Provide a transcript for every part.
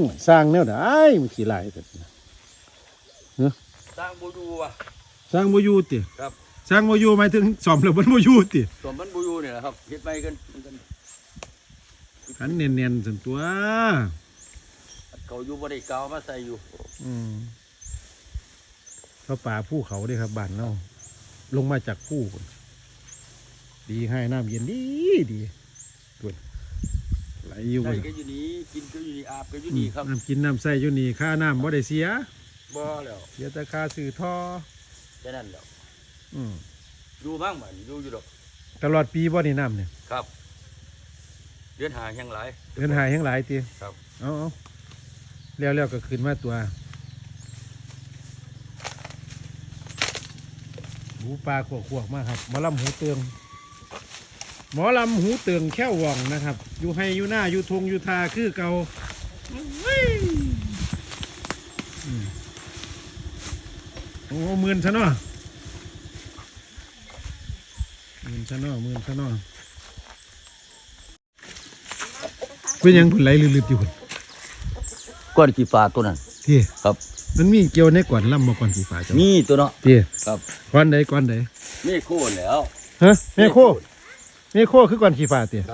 อื้อสร้างแนวได้มันขี้ลายแต่สร้างบูดูว่ะ สร้างบ่อยู่ติครับ สร้างบ่อยู่หมายถึงซ่อมแล้วมันบ่อยู่ติส่วนมันบูดูเนี่ยนะครับเฮ็ดไปกันกันขันเนียนๆซั่นตัวเขาอยู่บ่ได้กาวมาใส่อยู่ อืมเขาป่าภูเขาเด้ครับบ้านเราลงมาจากภูพุ่นดีให้น้ำเย็นดีดีตัวไหล อยู่ใส่พุ่นก็อยู่นี่กินก็อยู่นี่อาบก็อยู่นี่ครับน้ำกินน้ำใส่อยู่นี่ค่าน้ำบ่ได้เสียบ่แล้วเสียแต่ค่าซื้อท่อแค่นั้นแล้วอืมอยู่บ้างมันอยู่อยู่ดอกตลอดปีบ่ได้น้ำเนี่ยครับ เดือนหาแห่งหลายเดินหายทั้งหลายตีครับเอาเอาแล้วแล้วก็ขึ้นมาตัวหูปลาขวกขวกๆมากครับหมอลำหูเตือง หมอลำหูเตืองแค่ว่องนะครับ อยู่ให้อยู่หน้าอยู่ทงอยู่ทาคือเกาเฮ้ยอืมโอ้หมื่นซะเนาะหมื่นซะเนาะหมื่นซะเนาะเป็นหยังผลไหลลืดๆอยู่คนก้อนขี้ฟ้าตัวนั้นที่ครับ มันมีเกี่ยวในก่อนลำมาก่อนสีฟ้าจ้ะนี่ตัวเนาะที่ครับก่อนใดก่อนใดนี่โค่นแล้วฮะเมโค เมโคคือก่อนสีฟ้าเตี้ย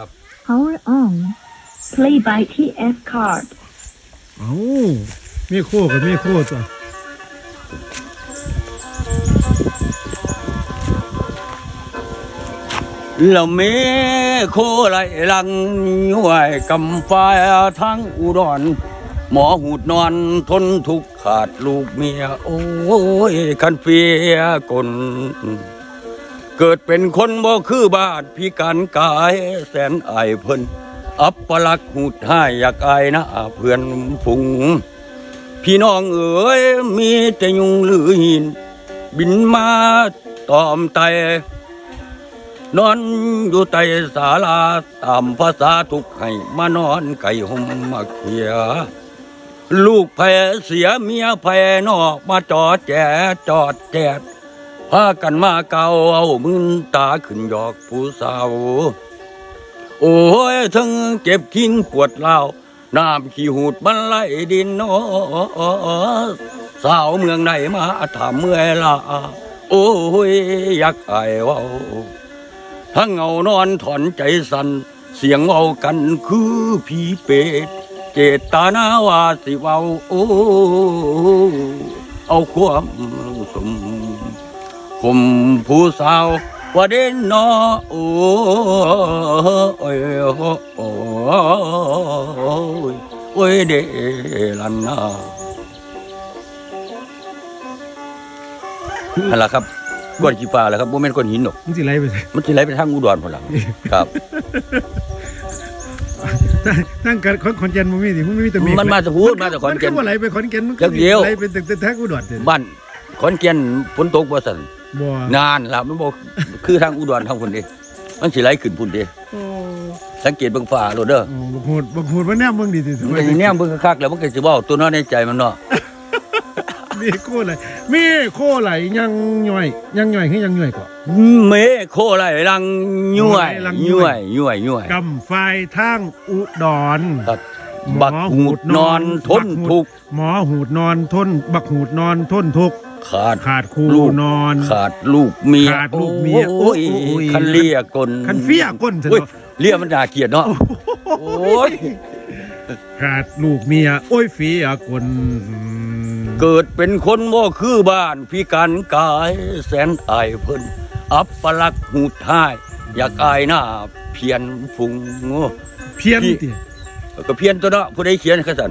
Power on. Play by TF card. เอ้าเมโคกับเมโคตัวแล้วเมโคไหลหลังย้วยกำฟ้าทั้งอุดร หมอหูดนอนทนทุกข์ขาดลูกเมีย โอ้ย คันเฟียกล เกิดเป็นคนบ่คือบานพิการกายแสนอายเพิ่นอัปลักษณ์หูดให้อยากอายนะเพื่อนฝูงพี่น้องเอ๋ยมีแต่ยุงหรือหิน บินมาตอมไตนอนอยู่ใต้ศาลาตามภาษาทุกให้มานอนไก่ห่มมาเขีย ลูกแพ้เสียเมียแพ้นอกมาจอดแจจอดแจด พากันมาเกาเอามืนตาขึ้นหยอกผู้สาว โอ้ยทั้งเจ็บคิงปวดเล่าน้ำขี้หูดมันไลดินโอสาวเมืองไหนมาถามเมื่อลาโอ้ยอยากไอเว้าทั้งเงานอนถอนใจสัน่นเสียงเอากันคือผีเป็ดเจตนาว่าสิเว้าโอ้เอาความสม คมผู้สาวว่าเด่นนอโอ้ยโอ้ยโอ้ยโอ้ยเดลันนานั่นแหละครับก้อนขี้ฟ้าแหละครับโมเมนก้อนหินหรอกมันสิไหลไปเลยมันจะไหลไปทางอุดรพนลังครับตั้งตั้งกันขอนแก่นมันมีสิมันมีแต่เมฆมันมาจากพูดมาจากขอนแก่นมัว่าไหลไปขอนแก่นมันกเดียวไหลไปตึกแท้กูดอดเด้อบ้านขอนแก่นฝนตกบ่สั่น บ่นานแล้วมันบอกคือทางอุดรทางพุ่นเดิมันสิไหลขึ้นพุ่นเดิโอ้สังเกตเบิ่งฟ้าโลดเด้อโอ้บักโหดบักโหดว่าแนมเบิ่งดีสิสมันมัยก็สิแนมเบิ่งคักๆแล้วมันก็สิเว้าตัวน้อยในใจมันเนาะมีโคไหลมีโคไหลยังย่อยยังย่อยคือยังย่อยก่อนเมโคไหลลังย่วยลังย่ย่ววยยย่วยย่วยกำไฟทางอุดรครับหมอบักหูดนอนทนบักหูดทุกข์หมอหูดนอนทน บักหูดนอนทนทุกข์ ขาดขาดคูลูกนอน ขาดลูกเมียขาดลูกเมียโอ้ยโอ้ยคันเลียกลคันเฟี้ยก้นซะโอ้ยเนาะเลียมันน่าเกลียดเนาะโอ้ยขาดลูกเมียโอ้ยเฟียกนเกิดเป็นคนบ่คือบ้านพิการกายแสนอายเพิ่นอับปลักษณ์หูดท้าย อยากอายหน้าเพียนฟุงเพี้ยนพี่ติก็เพียนตัวเนาะผู้ใดเขียนคือสั่น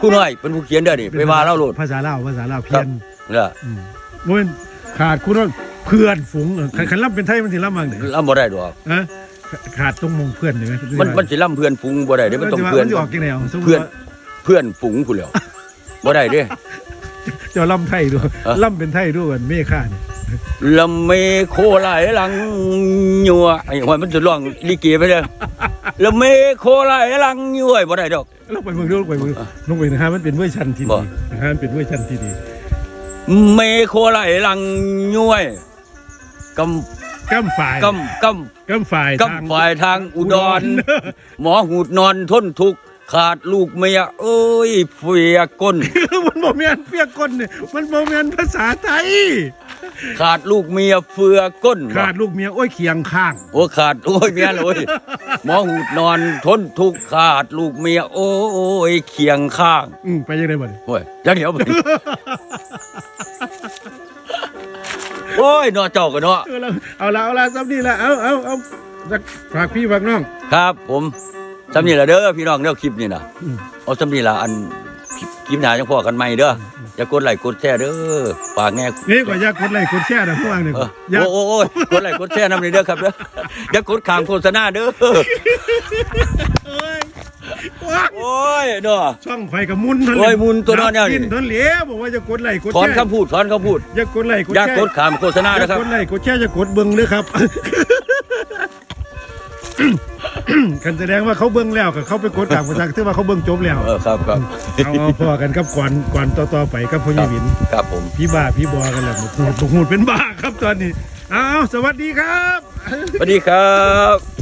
ผู้น้อยเป็นผู้เขียนเด้อนี่ไปว่าเล่าโลดภาษาลาวภาษาลาวเพี้ยน น่ะอืมโอ้ยขาดคุณว่าเพื่อนฝูงเออคันคันล่ำเป็นไทยมันสิล่ำบางเด้อล่ำบ่ได้ดอกฮะขาดตรงมงเพื่อนเห็นไหมมันมันสิล่ำเพื่อนฟุงบ่ได้เด้มันต้องเพื่อนมันจะออกกี่แนวสมมุติเพื่อนว่าเพื่อนฝูงผู้แล้วบ่ได้เด้ เจะล่ำไทยด้วยเอ้อล่ำเป็นไทยด้วยกันเมฆาเนี่ยลำเมโคไหลหลังยัวไอ้หัวมันจะร้องลิเกไปเลยลำเมโคไหลหลังยัวบ่ได้ดอก ลงไปเมืองดูลงไปเมืองลงไปนะฮะมันเป็นเวอร์ชันที่บ่ ดีนะฮะมันเป็นเวอร์ชันที่ดี เมโคไหลหลังยัวกก้ำฝ่ายำกำกก้ำฝ่ายำกำฝ่ายทางอุดร หมอหูดนอนทนทุกข์ขาดลูกเมียเอ้ยเฟียก้น มันบ่แม่นเปียกก้นเนี่ยมันบ่แม่นภาษาไทย ขาดลูกเมียเฟือก้นขาดลูกเมียโอ้ยเคียงข้าง โอ้ขาดโอ้ยเมียเลย หมอหูดนอนทนทุกข์ขาดลูกเมียโอ้ยเคียงข้างอืมไปยังไงบ่เนี่ยโอ้ยอยังเดี๋ยวไป โอ้ยเนอเจ้ากันเนาะเอาละเอาละเอาละซับนี่ละเอาเอาเอาจักฝากพี่ฝากน้อง ครับ ผมสำนีละเด้อพี่น้องเด้อคลิปนี่นะอืมเอาสำนีละอันคลิปคลิปหน้าจังพอกันใหม่เด้ออย่ากดไลค์กดแชร์เด้อฝากแง่นี่ก็อยากกดไลค์กดแชร์นะพวกเนี่ยเอออยากโอ้โอ้โอ้ยกดไลค์กดแชร์นำนี่เด้อครับเด้ออย่ากดขามโฆษณาเด้อเอ้ยว้า โอ้ยเนาะ ช่องไฟกับมุนทะเลโอ้ยมุนตัวนั้นเนี่ยนี่กินทะเลบอกว่าจะกดไลค์กดถอนแชร์คำพูดถอนคำพูดอย่ากดไลค์กดอย่าแชร์กดขามโฆษณาอย่านะครับกดไลค์กดแชร์อย่ากดเบิ่งเลยครับ กันแสดงว่าเขาเบิ่งแล้วก็เขาไปกดตามกดตักถือว่าเขาเบิ่งจบแล้วเออครับครับเอาเอาพอกันครับก่อนก่อนต่อๆไปกับพ่อใหญ่หวิน ครับผม พี่บ้าพี่บอกันแหละบุกหูดบุกหูดเป็นบ้าครับตอนนี้ เอาสวัสดีครับ สวัสดีครับ